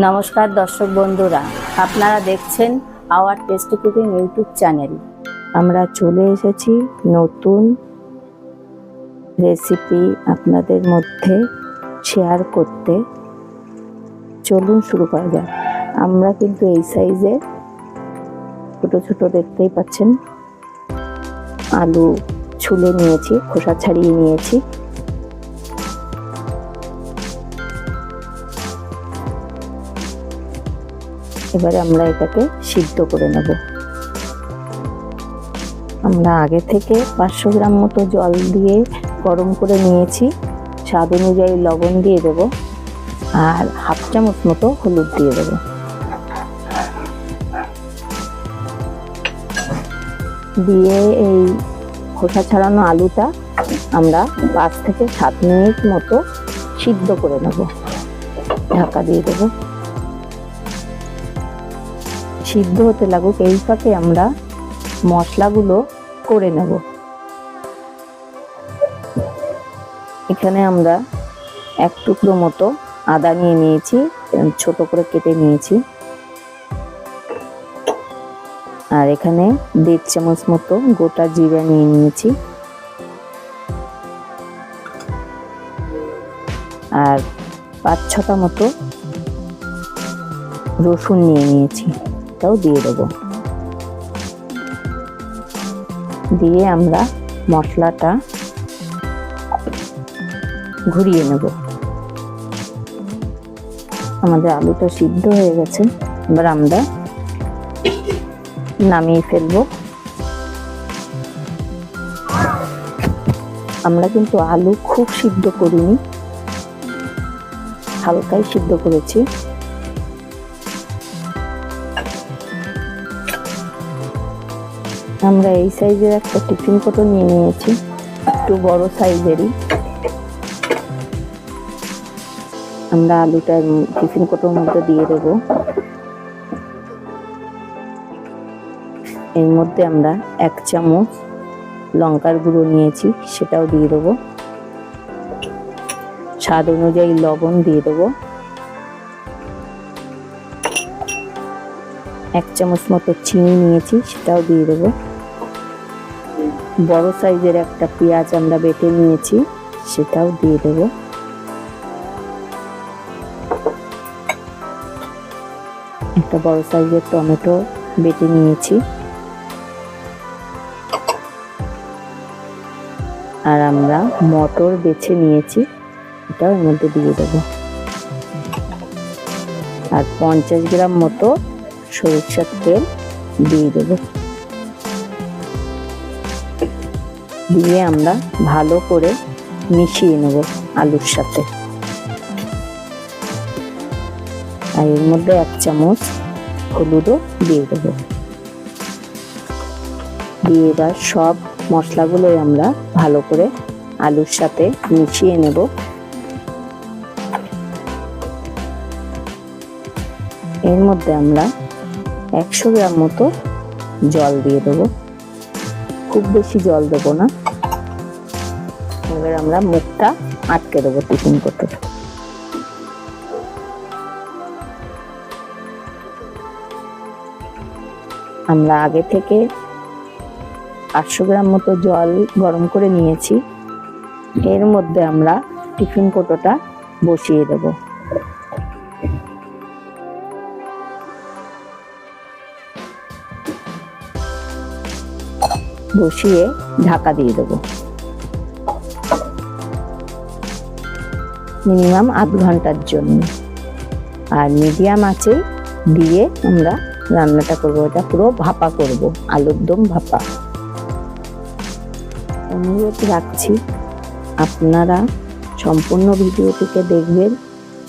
নমস্কার দর্শক বন্ধুরা, আপনারা দেখছেন our tasty cooking YouTube channel. আমরা চলে এসেছি নতুন রেসিপি আপনাদের মধ্যে শেয়ার করতে। চলুন শুরু করা যাক। আমরা কিন্তু এই সাইজে ছোট ছোট দেখতেই পাচ্ছেন। আলু ছুলে নিয়েছি, খোসা ছাড়িয়ে নিয়েছি। এবারে আমরা এটাকে সিদ্ধ করে নেব। আমরা আগে থেকে পাঁচশো গ্রাম মতো জল দিয়ে গরম করে নিয়েছি। স্বাদ অনুযায়ী লবণ দিয়ে দেব আর হাফ চামচ মতো হলুদ দিয়ে দেব। দিয়ে এই খোসা ছাড়ানো আলুটা আমরা পাঁচ থেকে সাত মিনিট মতো সিদ্ধ করে নেব। ঢাকা দিয়ে দেবো। সিদ্ধ হতে লাগুক, এই ফাঁকে আমরা মশলাগুলো করে নেব। এখানে আমরা এক টুকরো মতো আদা নিয়ে নিয়েছি ছোট করে কেটে নিয়েছি। আর এখানে দেড় চামচ মতো গোটা জিরা নিয়ে নিয়েছি। আর পাঁচ ছটা মতো রসুন নিয়ে নিয়েছি। এটাও দিয়ে দেবো। দিয়ে আমরা মশলাটা ঘুরিয়ে নেব। আমাদের আলুটা সিদ্ধ হয়ে গেছে, এবার আমরা নামিয়ে ফেলব। আমরা কিন্তু আলু খুব সিদ্ধ করিনি, হালকাই সিদ্ধ করেছি। আমরা এই সাইজের একটা টিফিন কোটো নিয়ে নিয়েছি, একটু বড় সাইজেরই। আমরা আলুটা টিফিন কোটোর মধ্যে দিয়ে দেব। এর মধ্যে আমরা এক চামচ লঙ্কার গুঁড়ো নিয়েছি, সেটাও দিয়ে দেবো। স্বাদ অনুযায়ী লবণ দিয়ে দেবো। এক চামচ মতো চিনি নিয়েছি, সেটাও দিয়ে দেবো। বড় সাইজের একটা পেঁয়াজ আমরা বেটে নিয়েছি, সেটাও দিয়ে দেব। একটা বড় সাইজের টমেটো বেটে নিয়েছি। আর আমরা মটর বেছে নিয়েছি, এটাও এর মধ্যে দিয়ে দেবো। আর পঞ্চাশ গ্রাম মতো সরিষার তেল দিয়ে দেবো। দিয়ে আমরা ভালো করে মিশিয়ে নেব আলুর সাথে। আর এর মধ্যে এক চামচ হলুদও দিয়ে দেবো। দিয়ে এবার সব মশলাগুলোই আমরা ভালো করে আলুর সাথে মিশিয়ে নেব। এর মধ্যে আমরা একশো গ্রাম মতো জল দিয়ে দেবো। খুব বেশি জল দেবো না। এবার আমরা মুখটা আটকে দেবো টিফিন করতে। আমরা আগে থেকে আটশো গ্রাম মতো জল গরম করে নিয়েছি। এর মধ্যে আমরা টিফিন কোটোটা বসিয়ে দেবো। বসিয়ে ঢাকা দিয়ে দেবো। মিনিমাম আধ ঘণ্টার জন্য। আর মিডিয়াম আছে দিয়ে আমরা রান্নাটা করব। এটা পুরো ভাপা করব, আলুর দম ভাপা। অনুরোধ রাখছি, আপনারা সম্পূর্ণ ভিডিওটিকে দেখবেন,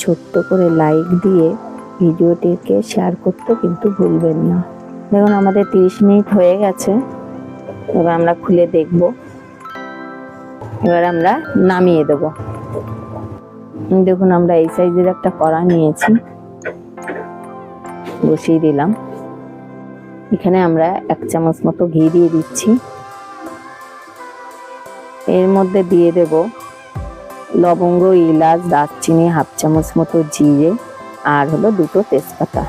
ছোট্ট করে লাইক দিয়ে ভিডিওটিকে শেয়ার করতে কিন্তু ভুলবেন না। দেখুন, আমাদের তিরিশ মিনিট হয়ে গেছে। এবার আমরা খুলে দেখব। এবার আমরা নামিয়ে দেব। দেখুন, আমরা এই সাইজের একটা কড়া নিয়েছি। বসিয়ে দিলাম। এখানে আমরা এক চামচ মতো ঘি দিয়ে দিচ্ছি। এর মধ্যে দিয়ে দেব লবঙ্গ, ইলাচ, দারচিনি, হাফ চামচ মতো জিরে আর হলো দুটো তেজপাতা।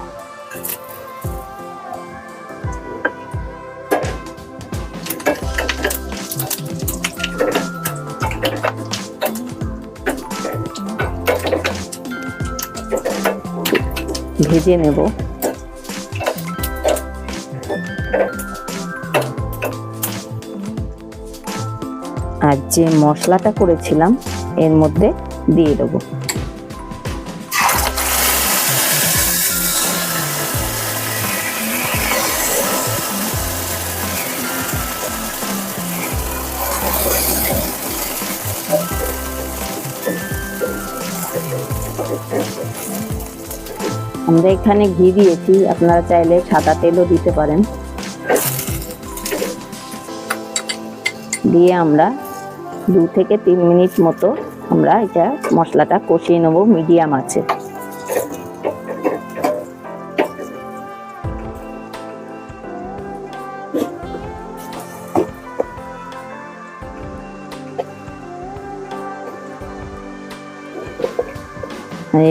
ভেজে নেব। আর যে মশলাটা করেছিলাম এর মধ্যে দিয়ে দেবো। আমরা এখানে ঘি দিয়েছি, আপনারা চাইলে সাদা তেলও দিতে পারেন। দিয়ে আমরা দু থেকে তিন মিনিট মতো আমরা এটা মশলাটা কষিয়ে নেব, মিডিয়াম আছে।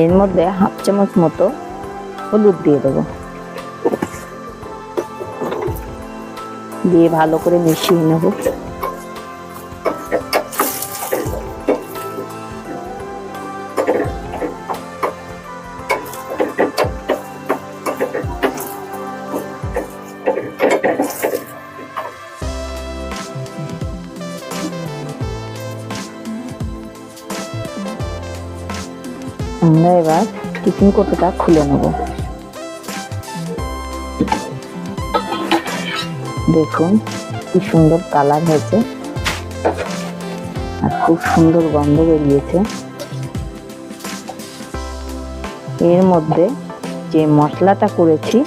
এর মধ্যে হাফ চামচ মতো হলুদ দিয়ে দেবো। দিয়ে ভালো করে মিশিয়ে নেব। আমরা এবার টিফিন কোটোটা খুলে নেব। দেখুন কি সুন্দর কালার হয়েছে। আর খুব সুন্দর গন্ধ বেরিয়েছে। এর মধ্যে যে মশলাটা করেছি,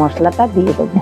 মশলাটা দিয়ে দেবো।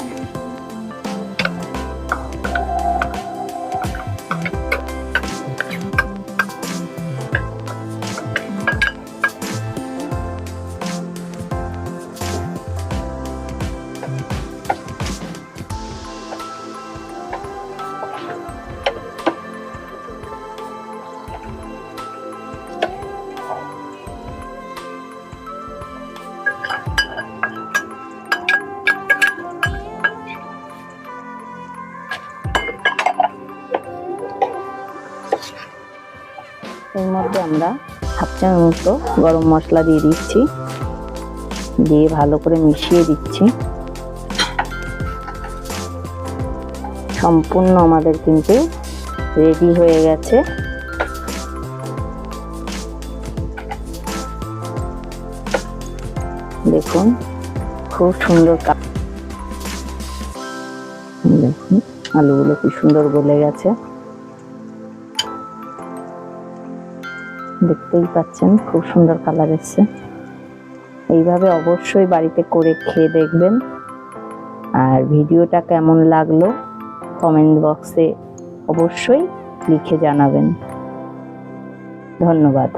মধ্যে আমরা হাফ চামচ মতো গরম মশলা দিয়ে দিচ্ছি। দিয়ে ভালো করে মিশিয়ে দিচ্ছি। সম্পূর্ণ আমাদের কিন্তু রেডি হয়ে গেছে। দেখুন, খুব সুন্দর দেখুন, আলুগুলো কি সুন্দর গলে গেছে। দেখতেই পাচ্ছেন, খুব সুন্দর কালার এসছে। এইভাবে অবশ্যই বাড়িতে করে খেয়ে দেখবেন। আর ভিডিওটা কেমন লাগল কমেন্ট বক্সে অবশ্যই লিখে জানাবেন। ধন্যবাদ।